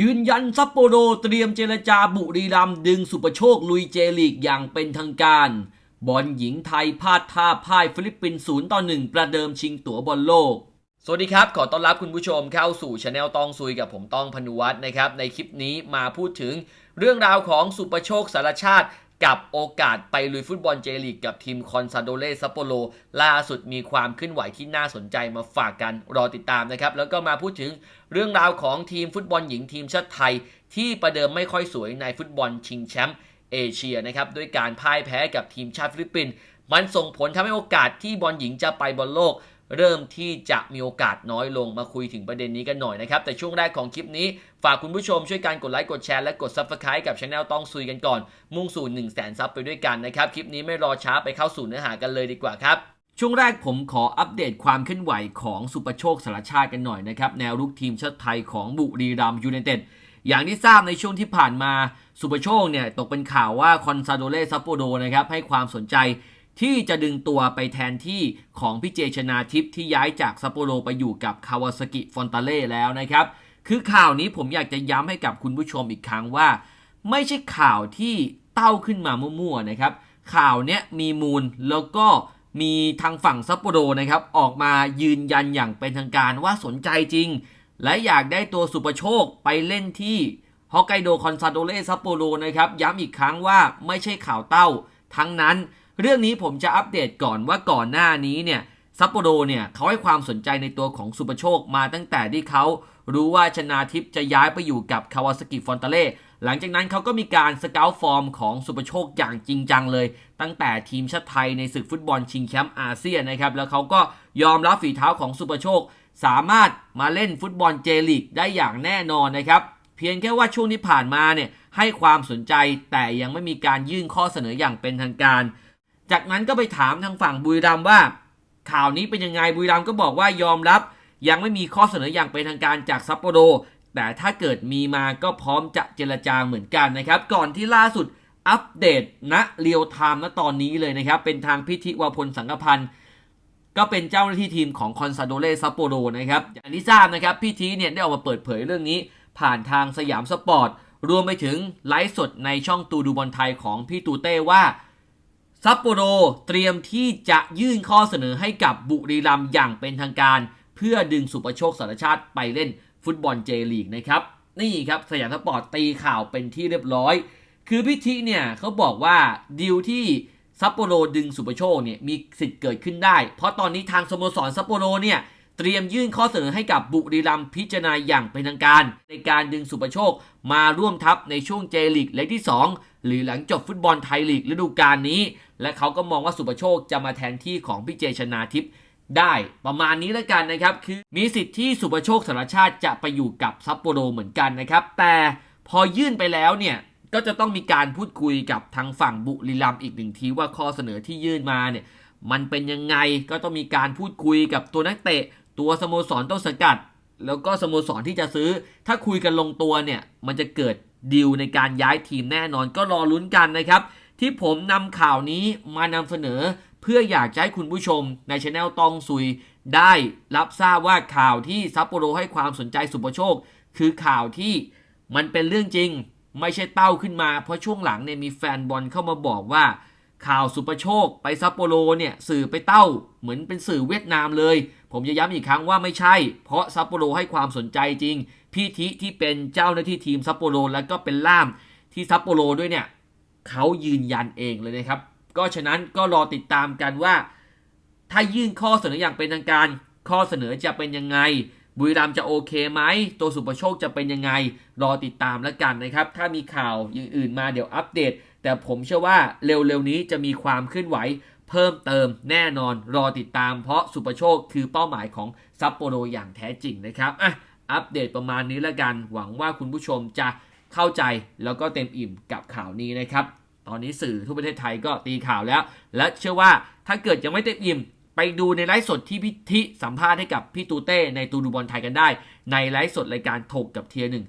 ยืนยันซัปโปโรเตรียมเจรจาบุรีรัมดึงสุปโชคลุยเจลีกอย่างเป็นทางการ บอลหญิงไทยพลาดท่าพ่ายฟิลิปปินส์ศูนย์ต่อหนึ่งประเดิมชิงตั๋วบอลโลก สวัสดีครับ ขอต้อนรับคุณผู้ชมเข้าสู่ช anel ตองซุยกับผมต้องพนุวัฒน์นะครับ ในคลิปนี้มาพูดถึงเรื่องราวของสุปโชคสารชาติ กับโอกาสไปลุยฟุตบอลเจลีกกับทีมคอนซาโดเลซัปโปโรล่าสุดมีความเคลื่อนไหวที่น่าสนใจมาฝากกันรอติดตามนะครับ แล้วก็มาพูดถึงเรื่องราวของทีมฟุตบอลหญิงทีมชาติไทย ที่ประเดิมไม่ค่อยสวยในฟุตบอลชิงแชมป์เอเชียนะครับด้วยการพ่ายแพ้กับทีมชาติฟิลิปปินส์มันส่งผลทำให้โอกาสที่บอลหญิงจะไปบอลโลก เริ่มที่จะมีโอกาสน้อยลงมาคุยถึงประเด็นนี้กันหน่อยนะครับ แต่ช่วงแรกของคลิปนี้ ฝากคุณผู้ชมช่วยการกดไลค์กดแชร์และกด Subscribe กับช anel ต้องซุยกันก่อน มุ่งสู่ 1 0 0 0 0แสนซับไปด้วยกันนะครับ คลิปนี้ไม่รอช้าไปเข้าสู่เนื้อหากันเลยดีกว่าครับช่วงแรกผมขออัปเดตความเคลื่อนไหวของสุปโชคสารชาติกันหน่อยนะครับ แนวรุกทีมชาติไทยของบุรีรัมยูไนเต็ดอย่างที่ทราบในช่วงที่ผ่านมาสุปโชคเนี่ยตกเป็นข่าวว่าคอนซาโดเลซัปโปโดนะครับให้ความสนใจ ที่จะดึงตัวไปแทนที่ของพี่เจชนาทิพย์ที่ย้ายจากซัปโปโรไปอยู่กับคาวาซากิฟอนตาเล่แล้วนะครับ คือข่าวนี้ผมอยากจะย้ำให้กับคุณผู้ชมอีกครั้งว่า ไม่ใช่ข่าวที่เต้าขึ้นมามั่วๆนะครับ ข่าวเนี้ยมีมูลแล้วก็มีทางฝั่งซัปโปโรนะครับออกมายืนยันอย่างเป็นทางการว่าสนใจจริง และอยากได้ตัวสุปโชคไปเล่นที่ฮอกไกโดคอนซาโดเล่ซัปโปโรนะครับย้ำอีกครั้งว่าไม่ใช่ข่าวเต้า ทั้งนั้น เรื่องนี้ผมจะอัปเดตก่อนว่าก่อนหน้านี้เนี่ยซัปโปโรเนี่ยเขาให้ความสนใจในตัวของสุปโชคมาตั้งแต่ที่เขารู้ว่าชนาทิพย์จะย้ายไปอยู่กับคาวาซากิฟอนตาเล่หลังจากนั้นเขาก็มีการสเกลฟอร์มของสุปโชคอย่างจริงจังเลย ตั้งแต่ทีมชาติไทยในศึกฟุตบอลชิงแชมป์อาเซียนนะครับแล้วเขาก็ยอมรับฝีเท้าของสุปโชค สามารถมาเล่นฟุตบอลเจลีกได้อย่างแน่นอนนะครับเพียงแค่ว่าช่วงที่ผ่านมาเนี่ยให้ความสนใจแต่ยังไม่มีการยื่นข้อเสนออย่างเป็นทางการ จากนั้นก็ไปถามทางฝั่งบุรีรัมว่า ข่าวนี้เป็นยังไงบุรีรัมก็บอกว่ายอมรับ ยังไม่มีข้อเสนออย่างเป็นทางการจากซัปโปโรแต่ถ้าเกิดมีมาก็พร้อมจะเจรจาเหมือนกันนะครับ ก่อนที่ล่าสุดอัปเดตณเรียลไทม์ณตอนนี้เลยนะครับ เป็นทางพิธีวพลสังกพันธ์ก็เป็นเจ้าหน้าที่ทีมของคอนซาโดเลซัปโปโรนะครับอย่างที่ทราบนะครับพี่ทีเนี่ยได้ออกมาเปิดเผยเรื่องนี้ ผ่านทางสยามสปอร์ต รวมไปถึงไลฟ์สดในช่องตูดูบอลไทยของพี่ตูเต้ว่า ซัปโปโรเตรียมที่จะยื่นข้อเสนอให้กับบุรีรัมย์อย่างเป็นทางการ เพื่อดึงสุปโชคสารชาติไปเล่นฟุตบอลเจลีกนะครับนี่ครับสยามสปอร์ตตีข่าวเป็นที่เรียบร้อย คือพิธีเนี่ยเขาบอกว่าดีลที่ซัปโปโรดึงสุปโชคเนี่ยมีสิทธิ์เกิดขึ้นได้ เพราะตอนนี้ทางสโมสรซัปโปโรเนี่ยเตรียมยื่นข้อเสนอให้กับบุรีรัมย์พิจารณาอย่างเป็นทางการ ในการดึงสุปโชคมาร่วมทัพในช่วงเจลีกเล็กที่ 2 หรือหลังจบฟุตบอลไทยลีกฤดูกาลนี้ และเขาก็มองว่าสุประโชคจะมาแทนที่ของพี่เจชนาทิพย์ได้ประมาณนี้แล้วกันนะครับ คือมีสิทธิ์ที่สุประโชคสารชาติจะไปอยู่กับซัปโปโรเหมือนกันนะครับ แต่พอยื่นไปแล้วเนี่ยก็จะต้องมีการพูดคุยกับทางฝั่งบุรีรัมย์อีกหนึ่งทีว่าข้อเสนอที่ยื่นมาเนี่ยมันเป็นยังไงก็ต้องมีการพูดคุยกับตัวนักเตะ ตัวสโมสรต้นสังกัด แล้วก็สโมสรที่จะซื้อ ถ้าคุยกันลงตัวเนี่ยมันจะเกิด ดีลในการย้ายทีมแน่นอนก็รอลุ้นกันนะครับ ที่ผมนำข่าวนี้มานำเสนอ เพื่ออยากจะให้คุณผู้ชมในช anel ตองซุย ได้รับทราบว่าข่าวที่ซัปโปโรให้ความสนใจสุปโชค คือข่าวที่มันเป็นเรื่องจริง ไม่ใช่เต้าขึ้นมา เพราะช่วงหลังเนี่ยมีแฟนบอลเข้ามาบอกว่า ข่าวสุปโชคไปซัปโปโรเนี่ยสื่อไปเต้าเหมือนเป็นสื่อเวียดนามเลย ผมจะย้ำอีกครั้งว่าไม่ใช่ เพราะซัปโปโรให้ความสนใจจริง พี่ทิที่เป็นเจ้าหน้าที่ทีมซัปโปโรแล้วก็เป็นล่ามที่ซัปโปโรด้วยเนี่ยเขายืนยันเองเลยนะครับ ก็ฉะนั้นก็รอติดตามกันว่า ถ้ายื่นข้อเสนออย่างเป็นทางการ ข้อเสนอจะเป็นยังไงบุรีรัมจะโอเคไหม ตัวสุปโชคจะเป็นยังไง รอติดตามแล้วกันนะครับ ถ้ามีข่าวอย่างอื่นมาเดี๋ยวอัปเดต แต่ผมเชื่อว่าเร็วๆนี้จะมีความเคลื่อนไหวเพิ่มเติมแน่นอนรอติดตามเพราะสุปโชคคือเป้าหมายของซัปโปโรอย่างแท้จริงนะครับอะอัปเดตประมาณนี้แล้วกัน หวังว่าคุณผู้ชมจะเข้าใจแล้วก็เต็มอิ่มกับข่าวนี้นะครับ ตอนนี้สื่อทั่วประเทศไทยก็ตีข่าวแล้ว และเชื่อว่าถ้าเกิดยังไม่เต็มอิ่ม ไปดูในไลฟ์สดที่พิธิสัมภาษณ์ให้กับพี่ตูเต้ในตูดูบอลไทยกันได้ ในไลฟ์สดรายการถกกับเทียหนึ่ง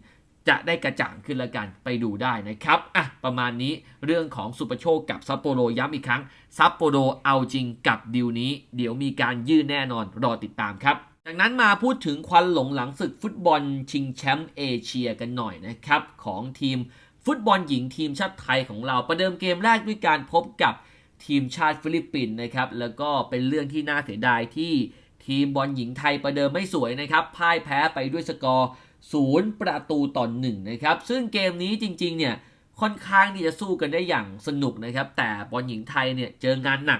จะได้กระจ่างขึ้นละกันไปดูได้นะครับอะประมาณนี้เรื่องของสุปโชคกับซัปโปโรย้ำอีกครั้งซัปโปโรเอาจริงกับดีลนี้ เดี๋ยวมีการยื่นแน่นอนรอติดตามครับจากนั้นมาพูดถึงควันหลงหลังศึกฟุตบอลชิงแชมป์เอเชียกันหน่อยนะครับ ของทีมฟุตบอลหญิงทีมชาติไทยของเราประเดิมเกมแรกด้วยการพบกับทีมชาติฟิลิปปินส์นะครับ แล้วก็เป็นเรื่องที่น่าเสียดายที่ทีมบอลหญิงไทยประเดิมไม่สวยนะครับพ่ายแพ้ไปด้วยสกอร์ ศูนย์ประตูต่อหนึ่งนะครับ ซึ่งเกมนี้จริงๆ เนี่ย ค่อนข้างที่จะสู้กันได้อย่างสนุกนะครับ แต่บอลหญิงไทยเนี่ยเจองานหนัก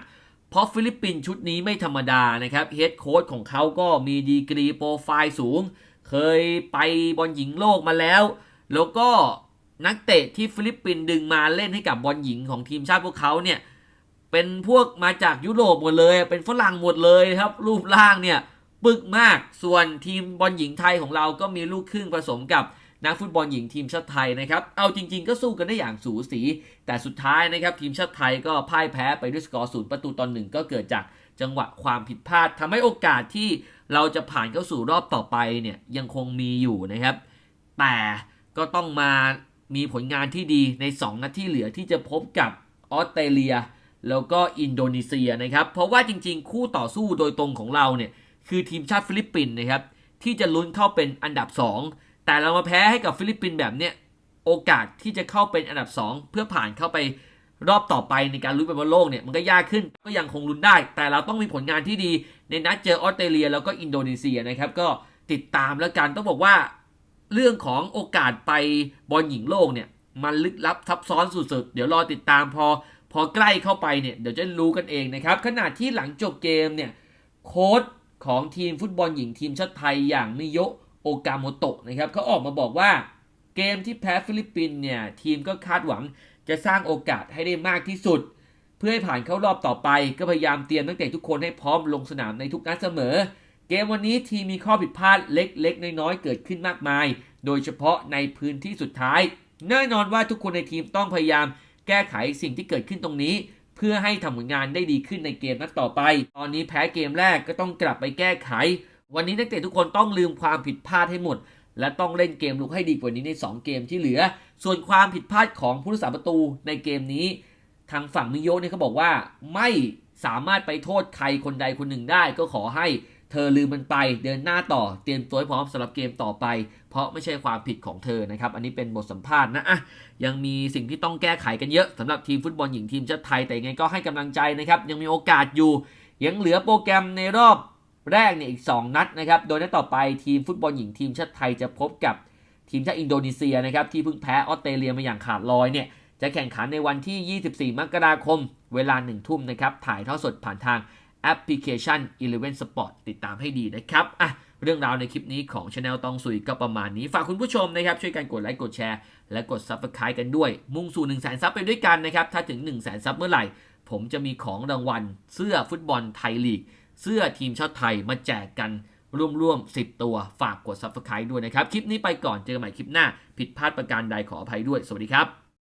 เพราะฟิลิปปินส์ชุดนี้ไม่ธรรมดานะครับเฮดโค้ชของเขาก็มีดีกรีโปรไฟล์สูง เคยไปบอลหญิงโลกมาแล้ว แล้วก็นักเตะที่ฟิลิปปินส์ดึงมาเล่นให้กับบอลหญิงของทีมชาติพวกเขาเนี่ยเป็นพวกมาจากยุโรปหมดเลย เป็นฝรั่งหมดเลยครับรูปร่างเนี่ย ปึกมาก ส่วนทีมบอลหญิงไทยของเราก็มีลูกครึ่งผสมกับนักฟุตบอลหญิงทีมชาติไทยนะครับ เอาจริง ๆ ก็สู้กันได้อย่างสูสี แต่สุดท้ายนะครับทีมชาติไทยก็พ่ายแพ้ไปด้วยสกอร์ศูนย์ประตูต่อหนึ่งก็เกิดจากจังหวะความผิดพลาดทำให้โอกาสที่เราจะผ่านเข้าสู่รอบต่อไปเนี่ยยังคงมีอยู่นะครับ แต่ก็ต้องมามีผลงานที่ดีใน 2 นัดที่เหลือที่จะพบกับออสเตรเลีย แล้วก็อินโดนีเซียนะครับ เพราะว่าจริง ๆ คู่ต่อสู้โดยตรงของเราเนี่ย คือทีมชาติฟิลิปปินส์นะครับที่จะลุ้นเข้าเป็นอันดับ 2 แต่เรามาแพ้ให้กับฟิลิปปินส์แบบเนี้ยโอกาสที่จะเข้าเป็นอันดับ 2 เพื่อผ่านเข้าไปรอบต่อไปในการลุ้นไปบอลโลกเนี่ยมันก็ยากขึ้นก็ยังคงลุ้นได้ แต่เราต้องมีผลงานที่ดีในนัดเจอออสเตรเลีย แล้วก็อินโดนีเซียนะครับก็ติดตามแล้วกันต้องบอกว่า เรื่องของโอกาสไปบอลหญิงโลกเนี่ยมันลึกลับซับซ้อนสุดๆ เดี๋ยวรอติดตามพอ พอใกล้เข้าไปเนี่ยเดี๋ยวจะรู้กันเองนะครับขณะที่หลังจบเกมเนี่ยโค้ช ของทีมฟุตบอลหญิงทีมชาติไทยอย่างมิโยโอกาโมโตะนะครับเขาออกมาบอกว่าเกมที่แพ้ฟิลิปปินส์เนี่ย ทีมก็คาดหวังจะสร้างโอกาสให้ได้มากที่สุด เพื่อให้ผ่านเข้ารอบต่อไป ก็พยายามเตรียมตั้งแต่ทุกคนให้พร้อมลงสนามในทุกนัดเสมอ เกมวันนี้ทีมมีข้อผิดพลาดเล็กๆ น้อยๆ เกิดขึ้นมากมาย โดยเฉพาะในพื้นที่สุดท้าย แน่นอนว่าทุกคนในทีมต้องพยายามแก้ไขสิ่งที่เกิดขึ้นตรงนี้ เพื่อให้ทำผลงานได้ดีขึ้นในเกมนัดต่อไป ตอนนี้แพ้เกมแรกก็ต้องกลับไปแก้ไข วันนี้นักเตะทุกคนต้องลืมความผิดพลาดให้หมด และต้องเล่นเกมลุกให้ดีกว่านี้ใน 2 เกมที่เหลือ ส่วนความผิดพลาดของผู้รักษาประตูในเกมนี้ ทางฝั่งมิโยเนี่ยเขาบอกว่าไม่สามารถไปโทษใครคนใดคนหนึ่งได้ก็ขอให้ เธอลืมมันไปเดินหน้าต่อเตรียมตัวให้พร้อมสำหรับเกมต่อไป เพราะไม่ใช่ความผิดของเธอนะครับ อันนี้เป็นบทสัมภาษณ์นะอะยังมีสิ่งที่ต้องแก้ไขกันเยอะสำหรับทีมฟุตบอลหญิงทีมชาติไทยแต่ยังไงก็ให้กำลังใจนะครับ ยังมีโอกาสอยู่ ยังเหลือโปรแกรมในรอบแรกเนี่ยอีก 2 นัดนะครับ โดยนัดต่อไปทีมฟุตบอลหญิงทีมชาติไทยจะพบกับทีมชาติอินโดนีเซียนะครับที่เพิ่งแพ้ออสเตรเลียมาอย่างขาดลอยเนี่ยจะแข่งขันในวันที่ 24 มกราคม เวลา1ทุ่มนะครับถ่ายทอดสดผ่านทาง แอปพลิเคชัน Eleven Sport ติดตามให้ดีนะครับอะเรื่องราวในคลิปนี้ของ Channel ตองสุยก็ประมาณนี้ ฝากคุณผู้ชมนะครับ ช่วยกันกดไลค์กดแชร์ และกด Subscribe กันด้วย มุ่งสู่ 1 0 0 0 0แสนซับไปด้วยกันนะครับ ถ้าถึง 1 0 0 0 0แสนซับเมื่อไหร่ ผมจะมีของรางวัล เสื้อฟุตบอลไทยลีก เสื้อทีมชาติไทยมาแจกกันร่วมๆ 10 ตัวฝากกด Subscribe ด้วยนะครับ คลิปนี้ไปก่อนเจอกันใหม่คลิปหน้า ผิดพลาดประการใดขออภัยด้วย สวัสดีครับ